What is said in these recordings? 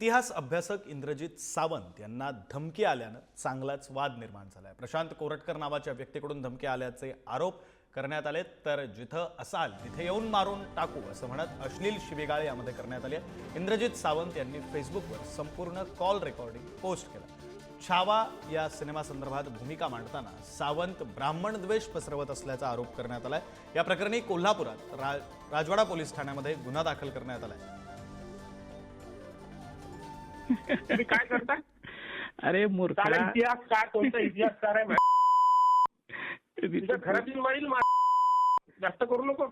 इतिहास अभ्यासक इंद्रजित सावंत यांना धमकी आल्यानं चांगलाच वाद निर्माण झालाय. प्रशांत कोरटकर नावाच्या व्यक्तीकडून धमकी आल्याचे आरोप करण्यात आले तर जिथं असाल तिथे येऊन मारून टाकू असं म्हणत अश्लील शिवीगाळ यामध्ये करण्यात आली आहे. इंद्रजित सावंत यांनी फेसबुकवर संपूर्ण कॉल रेकॉर्डिंग पोस्ट केलं. छावा या सिनेमासंदर्भात भूमिका मांडताना सावंत ब्राह्मण द्वेष पसरवत असल्याचा आरोप करण्यात आलाय. या प्रकरणी कोल्हापुरात रा राजवाडा पोलीस ठाण्यामध्ये गुन्हा दाखल करण्यात आलाय. तुम्ही काय करता? अरे मूर्खा. इतिहास काय कोणता इतिहासकार आहे तुझ्या घरातील माईल मा- जास्त करू नको.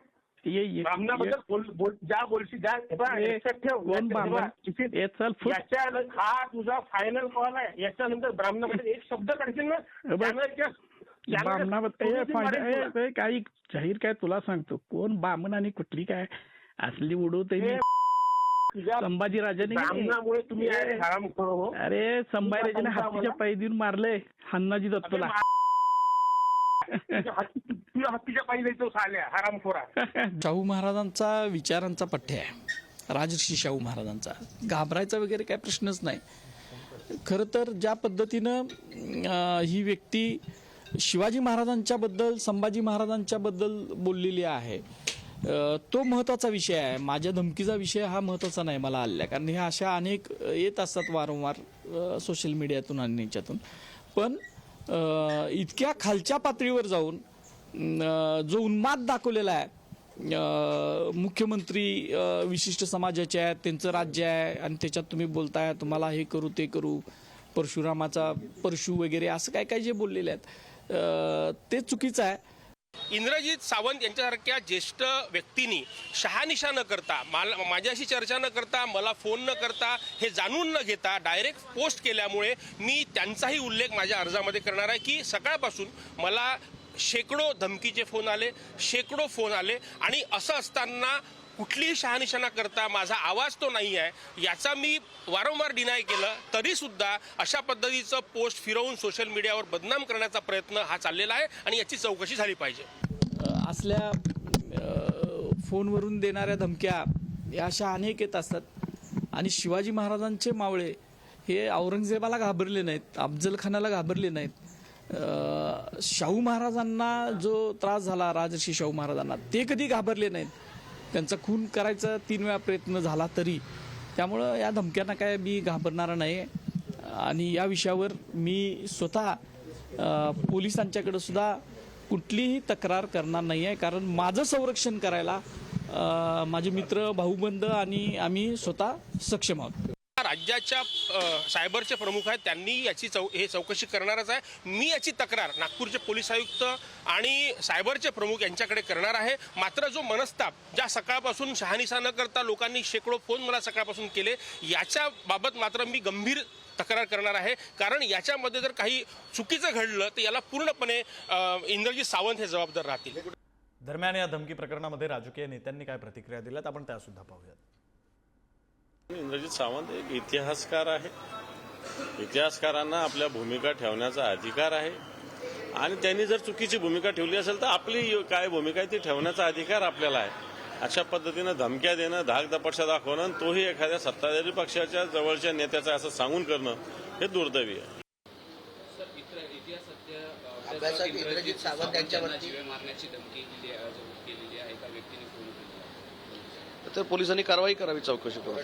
ये ये. ब्राह्मणाबद्दल बोल- बोल- ज्या बोलशी ज्या हे बघ, ये- लक्षात ठेव. कोण? हे बघ, ये चल फुट. याच्या हा तुझा फायनल कॉल आहे. याच्यानंतर ब्राह्मणाबद्दल एक शब्द काढशील ना? बघ. त्यानं त्या- त्यानं बामणाबद्दल त्या- ए, फायदा- मारेल तुला. ए, ए, काही जाहीर काय तुला सांगतो. कोण बामण आणि कुठली काय? असली उडवते तुझ्या संभाजीराजाने तुम्ही हरामखोर हो अरे संभाजीराजाने हत्तीच्या. पायी देऊन मारले हन्नाजी दत्तला. हत्तीच्या पायी जायचं साल्या हरामखोरा. शाहू महाराजांचा विचारांचा पठ्य आहे. राजर्षी शाहू महाराजांचा. घाबरायचा वगैरे काय प्रश्नच नाही. खरं तर ज्या पद्धतीनं ही व्यक्ती शिवाजी महाराजांच्याबद्दल संभाजी महाराजांच्याबद्दल बोललेली आहे तो महत्त्वाचा विषय आहे. माझ्या धमकीचा विषय हा महत्त्वाचा नाही मला आलेला. कारण ह्या अशा अनेक येत असतात वारंवार सोशल मीडियातून आणि याच्यातून पण इतक्या खालच्या पातळीवर जाऊन जो उन्माद दाखवलेला आहे मुख्यमंत्री विशिष्ट समाजाचे आहेत त्यांचं राज्य आहे आणि त्याच्यात तुम्ही बोलताय तुम्हाला हे करू ते करू परशुरामाचा परशु वगैरे असं काय काय जे बोललेले आहेत ते चुकीचं आहे. इंद्रजित सावंत यांच्यासारख्या ज्येष्ठ व्यक्तींनी शहानिशा न करता मला माझ्याशी चर्चा न करता मला फोन न करता हे जाणून न घेता डायरेक्ट पोस्ट केल्यामुळे मी त्यांचाही उल्लेख माझ्या अर्जामध्ये करणार आहे की सकाळपासून मला शेकडो धमकीचे फोन आले शेकडो फोन आले आणि असं असताना कुठलीही शहानिशा करता माझा आवाज तो नाही आहे याचा मी वारंवार डिनाय केलं तरीसुद्धा अशा पद्धतीचं पोस्ट फिरवून सोशल मीडियावर बदनाम करण्याचा प्रयत्न हा चाललेला आहे आणि याची चौकशी झाली पाहिजे. असल्या फोनवरून देणाऱ्या धमक्या या अशा अनेक येत असतात. आणि शिवाजी महाराजांचे मावळे हे औरंगजेबाला घाबरले नाहीत अफजल खानाला घाबरले नाहीत. शाहू महाराजांना जो त्रास झाला राजर्षी शाहू महाराजांना ते कधी घाबरले नाहीत. त्यांचा खून करायचा तीन वेळा प्रयत्न झाला तरी. त्यामुळं या धमक्यांना काय मी घाबरणार नाही आणि या विषयावर मी स्वतः पोलिसांच्याकडं सुद्धा कुठलीही तक्रार करणार नाही आहे कारण माझं संरक्षण करायला माझे मित्र भाऊबंद आणि आम्ही स्वतः सक्षम आहोत. राज्याच्या सायबरचे प्रमुख आहेत त्यांनी याची चौ हे चौकशी करणारच आहे. मी याची तक्रार नागपूरचे पोलीस आयुक्त आणि सायबरचे प्रमुख यांच्याकडे करणार आहे. मात्र जो मनस्ताप ज्या सकाळपासून शहानिशा न करता लोकांनी शेकडो फोन मला सकाळपासून केले याच्या बाबत मात्र मी गंभीर तक्रार करणार आहे. कारण याच्यामध्ये जर काही चुकीचं घडलं तर याला पूर्णपणे इंद्रजीत सावंत हे जबाबदार राहतील. दरम्यान या धमकी प्रकरणामध्ये राजकीय नेत्यांनी काय प्रतिक्रिया दिल्यात आपण त्यासुद्धा पाहूयात. इंद्रजित सावंत एक इतिहासकार आहे. इतिहासकारांना आपल्या भूमिका ठेवण्याचा अधिकार आहे. आणि त्यांनी जर चुकीची भूमिका ठेवली असेल तर आपली काय भूमिका आहे ती ठेवण्याचा अधिकार आपल्याला आहे. अशा पद्धतीनं धमक्या देणं धाक दपटशा दाखवणं आणि तोही एखाद्या सत्ताधारी पक्षाच्या जवळच्या नेत्याचा असं सांगून करणं हे दुर्दैवी आहे. अभ्यासक इंद्रजित सावंत यांच्यावरती मारण्याची धमकी दिली आहे, केलेली आहे एका व्यक्तीने फोन केला तर पोलिसांनी कारवाई करावी चौकशी करून.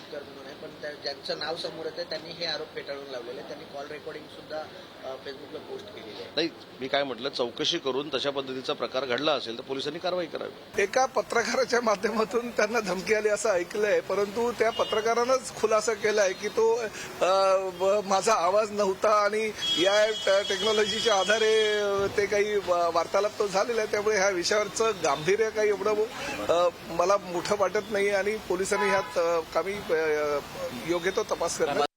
पण त्या- ज्यांचं नाव समोर येतं त्यांनी हे आरोप फेटाळून लावलेले आहेत. त्यांनी कॉल रेकॉर्डिंग सुद्धा अ, फेसबुकला पोस्ट केलेली आहे नाही मी काय म्हटलं चौकशी करून तशा पद्धतीचा प्रकार घडला असेल तर पोलिसांनी कारवाई करावी. एका पत्रकाराच्या माध्यमातून त्यांना धमकी आली असं ऐकलंय परंतु त्या पत्रकारानंच खुलासा केलाय की तो अ, ब- माझा आवाज नव्हता आणि या ट- टेक्नॉलॉजीच्या आधारे अ, ते काही वा- वार्तालाप तो झालेला आहे त्यामुळे ह्या विषयावरचं गांभीर्य काही एवढं अ, मला मोठं वाटत नाही आणि आणि पोलिसांनी ह्यात कामी योग्य तो तपास करणार